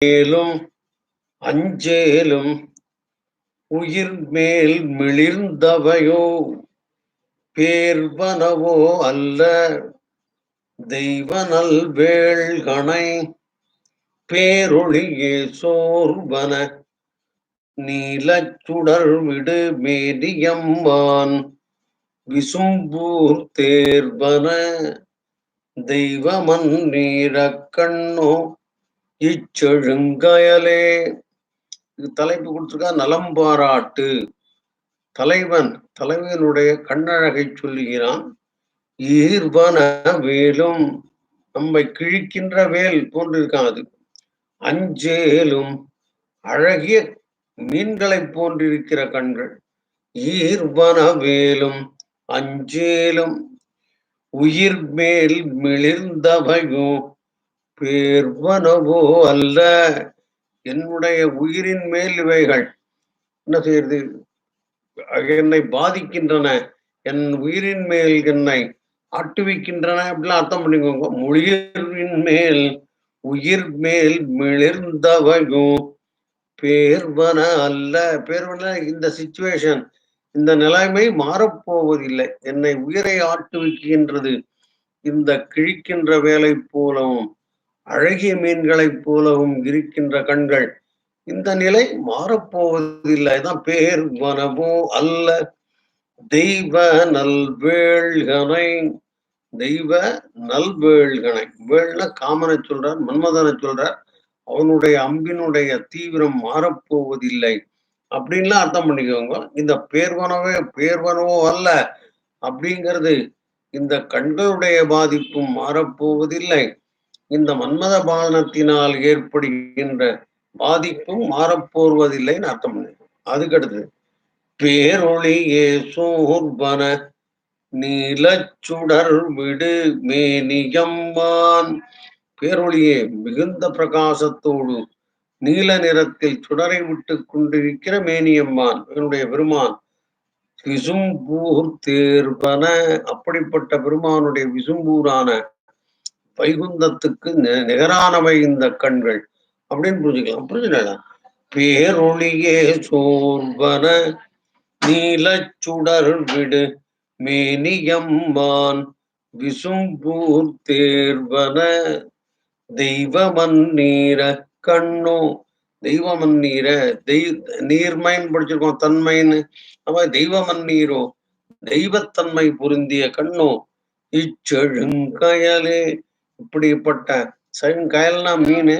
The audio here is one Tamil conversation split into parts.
மேலும் அஞ்சேலும் உயிர் மேல் மிளிர்ந்தவையோ பேர்வனவோ அல்ல. தெய்வனல் வேள்கணை பேரொழியே சோர்வன நீலச்சுடர் விடு மேடியம்மான் விசும்பூர் தேர்வன தெய்வமன் நீரக்கண்ணோ இச்செழுங்கயலே. இது தலைப்பு கொடுத்துருக்கா நலம் பாராட்டு. தலைவன் தலைவனுடைய கண்ணழகை சொல்லுகிறான் ஈர்வன வேலும் நம்மை கிழிக்கின்ற வேல் போன்றிருக்கான் அது. அஞ்சேலும் அழகிய மீன்களை போன்றிருக்கிற கண்கள் ஈர்வன வேலும் அஞ்சேலும் உயிர் மேல் மிளிர்ந்தவையோ பேர்வனவோ அல்ல. என்னுடைய உயிரின் மேல் இவைகள். என்ன செய்யறது என்னை பாதிக்கின்றன. என் உயிரின் மேல் என்னை ஆட்டுவிக்கின்றன அப்படிலாம் அர்த்தம் பண்ணிக்கோங்க. மொழியின் மேல் உயிர் மேல் மிளிர்ந்தவையும். பேர்வன அல்ல. பேர்வன இந்த சிச்சுவேஷன் இந்த நிலைமை மாறப்போவதில்லை. என்னை உயிரை ஆட்டுவிக்கின்றது. இந்த கிழிக்கின்ற வேலை போலவும் அழகிய மீன்களைப் போலவும் இருக்கின்ற கண்கள். இந்த நிலை மாறப்போவதில்லை. தான் பேர் வனமோ அல்ல. தெய்வ நல்வேள்கனை தெய்வ நல்வேள்கனை வேள்ன காமனை சொல்றார் மன்மதனை சொல்றார். அவனுடைய அம்பினுடைய தீவிரம் மாறப்போவதில்லை. அப்படின்லாம் அர்த்தம் பண்ணிக்கோங்க. இந்த பேர்வனவே பேர்வனவோ அல்ல அப்படிங்கிறது இந்த கண்களுடைய பாதிப்பும் மாறப்போவதில்லை. இந்த மன்மத பாலனத்தினால் ஏற்படுகின்ற பாதிப்பும் மாறப்போர்வதில்லைன்னு அர்த்தம் பண்ணிக்கோங்க அதுக்கடுத்து பேரொளியே சோர்வன நீலச்சுடர் விடு மேனியம்மான். பேரொளியே மிகுந்த பிரகாசத்தோடு நீல நிறத்தில் சுடரை விட்டு கொண்டிருக்கிற மேனியம்மான் என்னுடைய பெருமான் விசும்பூர் தேர்வன அப்படிப்பட்ட பெருமானுடைய விசும்பூரான வைகுந்தத்துக்கு நிகரானவை இந்த கண்கள் அப்படின்னு புரிஞ்சுக்கலாம். புரிஞ்சுக்கலாம் பேரொழியே சோர்வன நீலச்சுடர் விடு மேனியம்மான் விசும்பூர் தேர்வன தெய்வமன் நீர கண்ணோ தெய்வமன் நீர தெய்வ நீர்மைன்னு படிச்சிருக்கோம் தன்மைன்னு. அப்ப தெய்வமன் நீரோ தெய்வத்தன்மை பொருந்திய கண்ணோ இச்செழுங்கயலே இப்படிப்பட்ட கயல்னா மீன்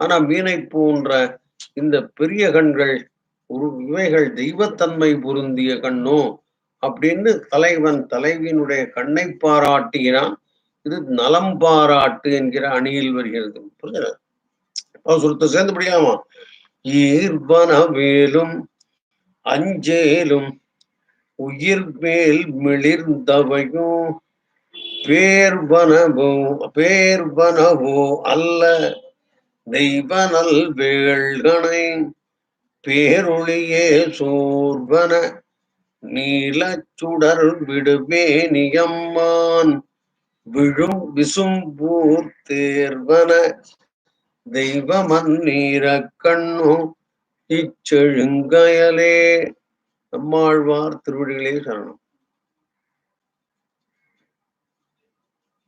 ஆனா மீனை போன்ற இந்த பெரிய கண்கள் ஒரு இவைகள் தெய்வத்தன்மை பொருந்திய கண்ணோ அப்படின்னு தலைவன் தலைவியினுடைய கண்ணை பாராட்டுகிறான். இது நலம் பாராட்டு என்கிற அணியில் வருகிறது. புரிஞ்சல சுருத்த சேர்ந்து படிக்கலாமா? ஈர்வன வேலும் அஞ்சேலும் உயிர் மேல் மிளிர்ந்தவையும் பேர்வனவோ பேர்வனவோ அல்ல. தெய்வனல் வேள்கணை பேருளியே சோர்வன. நீலச்சுடர் விடுவேனியம்மான் விழும் விசும்பூர் தேர்வன. தெய்வமன் நீர இச்செழுங்கயலே. நம்மாழ்வார் திருவடிகளே சரணம்.